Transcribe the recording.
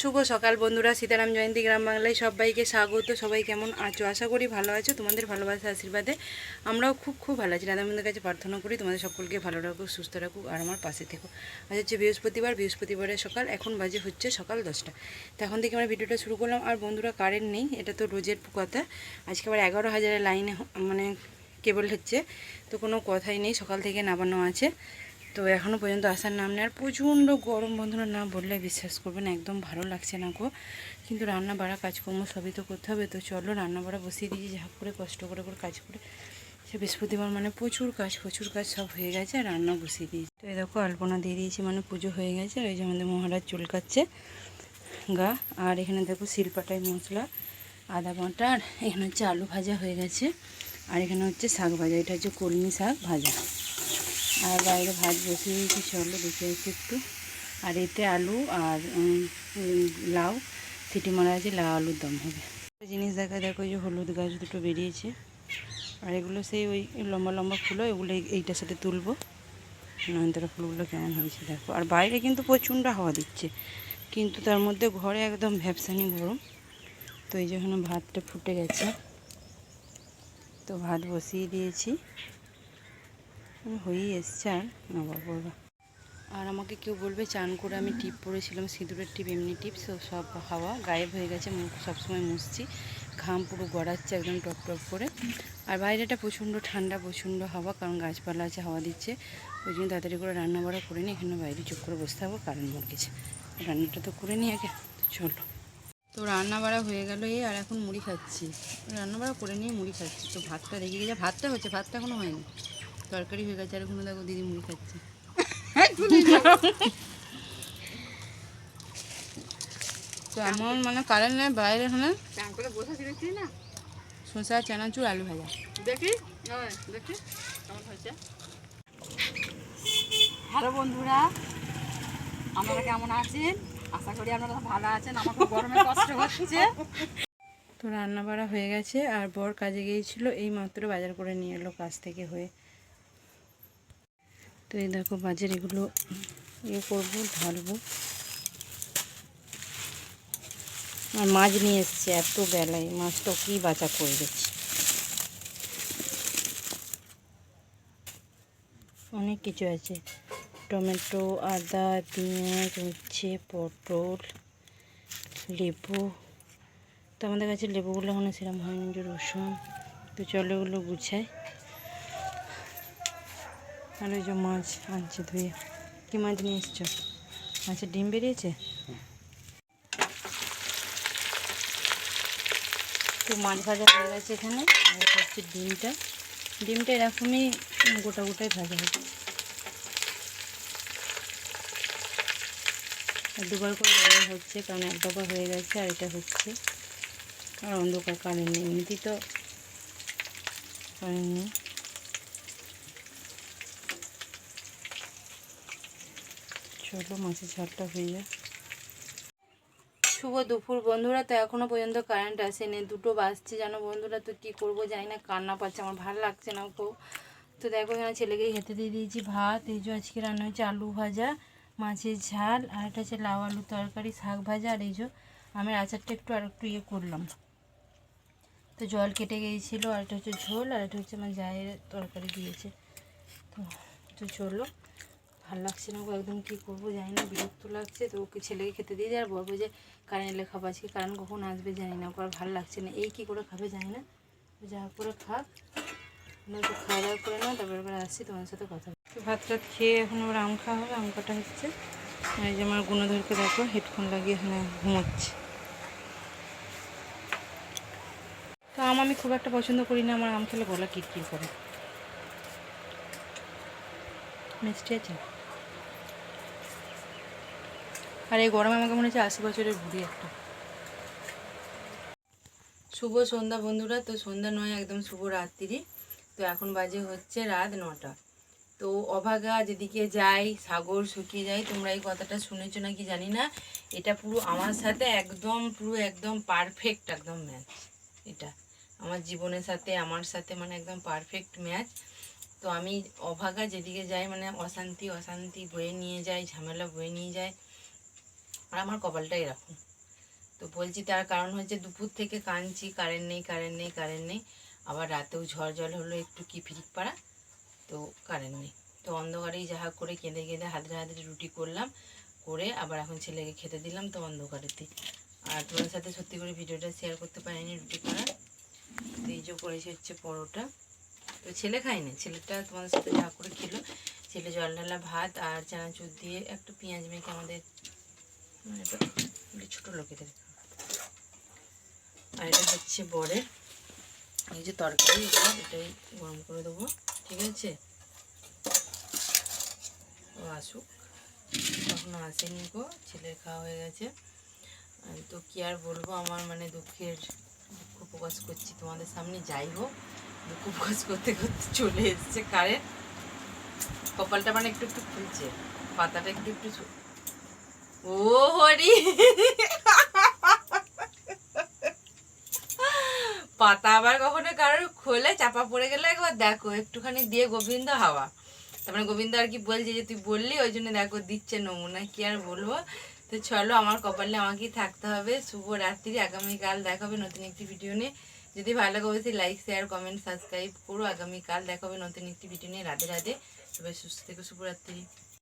শুভ সকাল বন্ধুরা, সীতারাম জয়ন্তী গ্রাম বাংলায় সবাইকে স্বাগত। সবাই কেমন আছো? আশা করি ভালো আছো। তোমাদের ভালোবাসা আশীর্বাদে আমরাও খুব খুব ভালো আছি। রাধামন্দির কাছে প্রার্থনা করি তোমাদের সকলকে ভালো রাখুক, সুস্থ রাখুক আর আমার পাশে থেকো। আজ হচ্ছে বৃহস্পতিবার। বৃহস্পতিবারের সকাল, এখন বাজে হচ্ছে সকাল দশটা। তো এখন থেকে আমরা ভিডিওটা শুরু করলাম। আর বন্ধুরা কারেন্ট নেই, এটা তো রোজের কথা। আজকে আবার এগারো হাজারের লাইনে মানে কেবল হচ্ছে, তো কোনো কথাই নেই। সকাল থেকে নামানো আছে। তো এখনও পর্যন্ত আসার নাম নেই। আর প্রচণ্ড গরম, বন্ধুরা, না বললে বিশ্বাস করবেন একদম ভালো লাগছে না গো। কিন্তু রান্না বাড়া কাজকর্ম সবই তো করতে হবে। তো চলো রান্না বাড়া বসিয়ে দিয়েছি, যা করে কষ্ট করে করে কাজ করে। সে বৃহস্পতিবার মানে প্রচুর কাজ প্রচুর কাজ সব হয়ে গেছে, আর রান্না বসিয়ে দিয়েছি। তো এই দেখো, আলপনা দিয়ে দিয়েছি মানে পুজো হয়ে গেছে, আর এই যে আমাদের মহারাজ চুলকাচ্ছে গা। আর এখানে দেখো শিলপাটায় মশলা, আদা বাটা, আর এখানে হচ্ছে আলু ভাজা হয়ে গেছে। আর এখানে হচ্ছে শাক ভাজা, এটা হচ্ছে কলমি শাক ভাজা। আর বাইরে ভাত বসিয়ে দিয়েছি, চলো দেখে আসছি একটু। আর এতে আলু আর লাউ, সিটি মারা আছে, লাউ, আলুর দম হবে। জিনিস দেখা দেখো যে হলুদ গাছ দুটো বেরিয়েছে। আর এগুলো সেই ওই লম্বা লম্বা ফুলো এগুলো এইটার সাথে তুলবো। নয়নতারা ফুলগুলো কেমন হয়েছে দেখো। আর বাইরে কিন্তু প্রচণ্ড হাওয়া দিচ্ছে। কিন্তু তার মধ্যে ঘরে একদম ভ্যাপসানি গরম। তো এই যখন ভাতটা ফুটে গেছে। তো ভাত বসিয়ে দিয়েছি। হয়েই এসছে আর। নবাব আর আমাকে কেউ বলবে, চান করে আমি টিপ পরেছিলাম, সিঁদুরের টিপ, এমনি টিপ সব হাওয়া গায়েব হয়ে গেছে, মুখ সবসময় মুছছি, ঘাম পুরো গড়াচ্ছে একদম টপ টপ করে। আর বাইরেটা প্রচণ্ড ঠান্ডা, প্রচণ্ড হাওয়া, কারণ গাছপালা আছে, হাওয়া দিচ্ছে। ওই জন্য তাড়াতাড়ি করে রান্না বাড়া করে নিই এখানে বাইরে চুপ করে বসতে হবে কারণ মর গেছে রান্নাটা তো করে নিই আগে, চলো। তো রান্না বাড়া হয়ে গেল এই, আর এখন মুড়ি খাচ্ছি। রান্না বাড়া করে নিয়ে মুড়ি খাচ্ছি, তো ভাতটা রেখে গেছে, ভাতটা হচ্ছে, ভাতটা এখনও হয়নি। তরকারি হয়ে গেছে আর এখনও দেখো দিদি মুড়ি খাচ্ছে। তো এমন মানে কারেন্ট নেই বাইরে এখানে। চান করে বসে ছিলেছি না। শসা চানাচুর আলু ভাজা। দেখি? দেখি। কেমন হয়েছে? হ্যালো বন্ধুরা আপনারা কেমন আছেন? আশা করি আপনারা ভালো আছেন আমার খুব গরমে কষ্ট হচ্ছে। তো রান্না বাড়া হয়ে গেছে আর বর কাজে গিয়েছিল এই মাত্র বাজার করে নিয়ে এলো কাজ থেকে হয়ে। তো এই দেখো বাজার এগুলো ইয়ে করব, ঢালবো। আর মাছ নিয়ে এসছে এত বেলায় মাছটা কি বাঁচা করে দিচ্ছি অনেক কিছু আছে। টমেটো, আদা, পেঁয়াজ, উচ্ছে, পটল, লেবু। তো আমাদের কাছে লেবুগুলো এখনও সেরকম হয়নি, যে রসুন। তো চলো ওগুলো গুছাই। আর ওই যে মাছ আনছে ধুয়ে। কি মাছ নিয়ে এসছো? মাছের ডিম বেরিয়েছে? তো মাছ ভাজা হয়ে গেছে এখানে, আর হচ্ছে ডিমটা। ডিমটা এরকমই গোটা গোটাই ভাজা আর দুবার করে রান্না হচ্ছে, কারণ এক ডবা হয়ে গেছে আর এটা হচ্ছে। আর অন্ধকার কারেন্ট নেই, এমনিতেই তো কারেন্ট নেই। চলো, মাছের ঝালটা হয়ে যায় শুভ দুপুর বন্ধুরা, তো এখনও পর্যন্ত কারেন্ট আসেনি, দুটো বাজছে যেন বন্ধুরা, তো কি করব জানি না কান্না পাচ্ছে, আমার ভালো লাগছে না খুব। তো দেখো, এখানে ছেলেকে খেতে দিয়ে দিয়েছি ভাত, এই যে আজকে রান্না হয়েছে আলু ভাজা, মাছের ঝাল, আর একটা হচ্ছে লাউ আলু তরকারি, শাক ভাজা, আর এই যে আমের আচারটা একটু আর একটু ইয়ে করলাম। তো জল কেটে গিয়েছিল, আর এটা হচ্ছে ঝোল, আর এটা হচ্ছে আমার জায়ের তরকারি দিয়েছে। তো তো চলো ভালো লাগছে না একদম কী করব জানি না, বিরক্ত লাগছে। তো ওকে ছেলেকে খেতে দিয়ে যায় আর বলব যে কারেন্ট এলে খাব আজকে কারেন্ট কখন আসবে জানি না, ওকে আর ভালো লাগছে না। এই কী করে খাবে জানি না যা করে খাক। নয়তো খাওয়া দাওয়া করে নাও, তারপরে এবার আসছি তোমার সাথে কথা। তো ভাত টাত খেয়ে এখন ওর আম খাওয়া হবে, আম কাটা হচ্ছে। এই যে আমার গুণধরকে দেখো, হেডফোন লাগিয়ে এখানে ঘুমোচ্ছে। তো আম আমি খুব একটা পছন্দ করি না, আমার আম খেলে গলা কিরকির করে। মিষ্টি আছে? আর এই গরমে আমাকে মনে হচ্ছে আশি বছরের বুড়ি একটা। শুভ সন্ধ্যা বন্ধুরা, তো সন্ধ্যা নয়, একদম শুভ রাত্রি। তো এখন বাজে হচ্ছে রাত নটা। তো অভাগা যেদিকে যাই, সাগর শুকিয়ে যায়, তোমরা এই কথাটা শুনেছো নাকি জানি না? এটা পুরো আমার সাথে একদম, পুরো একদম পারফেক্ট একদম ম্যাচ এটা আমার জীবনের সাথে, আমার সাথে মানে একদম পারফেক্ট ম্যাচ তো আমি অভাগা যেদিকে যাই মানে অশান্তি অশান্তি বয়ে নিয়ে যায় ঝামেলা বয়ে নিয়ে যায় আর আমার কপালটা এরকম। তো বলছি তার কারণ হচ্ছে দুপুর থেকে কাঁদছি কারেন্ট নেই কারেন্ট নেই কারেন্ট নেই। আবার রাতেও ঝড় জল হলো একটু কি ফিরিক পাড়া তো কারেন্ট নেই। তো অন্ধকারেই যাহা করে কেঁদে কেঁদে হাতে হাতে রুটি করলাম, করে আবার এখন ছেলেকে খেতে দিলাম তো অন্ধকারেতে। আর তোমার সাথে সত্যি করে ভিডিওটা শেয়ার করতে পারিনি রুটি করার। তো এই যে করেছি হচ্ছে পরোটা। তো ছেলে খায়নি, ছেলেটা তোমাদের সাথে যা করে খেলো। ছেলে জল ঢালা ভাত আর চানাচুর দিয়ে একটু পেঁয়াজ মেখে আমাদের ছোটো লোকেদের আর এটা হচ্ছে বরের এই যে তরকারি, এটা এটাই গরম করে দেবো, ঠিক আছে? ও আসুক। এখনও আসেনি গো, ছেলের খাওয়া হয়ে গেছে। তো কি আর বলব, আমার মানে দুঃখের দুঃখ প্রকাশ করছি তোমাদের সামনে। যাই হোক, দুঃখ প্রকাশ করতে করতে চলে এসছে কারেন্ট। কপালটা মানে একটু একটু ফুলছে, পাতাটা একটু একটু ও হরি। পাতা আবার কখনো কারোর খোলে, চাপা পড়ে গেলে একবার দেখো, একটুখানি দিয়ে গোবিন্দ হাওয়া। তার মানে গোবিন্দ আর কি বলছে যে, তুই বললি, ওই জন্য দেখো দিচ্ছে নমুনা, কি আর বলব? তো চলো, আমার কপালে আমাকেই থাকতে হবে। শুভ রাত্রি আগামীকাল দেখাবে নতুন একটি ভিডিও নিয়ে। যদি ভালো লাগে, অবশ্যই লাইক শেয়ার কমেন্ট সাবস্ক্রাইব করো। আগামীকাল দেখাবে নতুন একটি ভিডিও নিয়ে। রাধে রাধে। সবাই সুস্থ থেকে, শুভরাত্রি।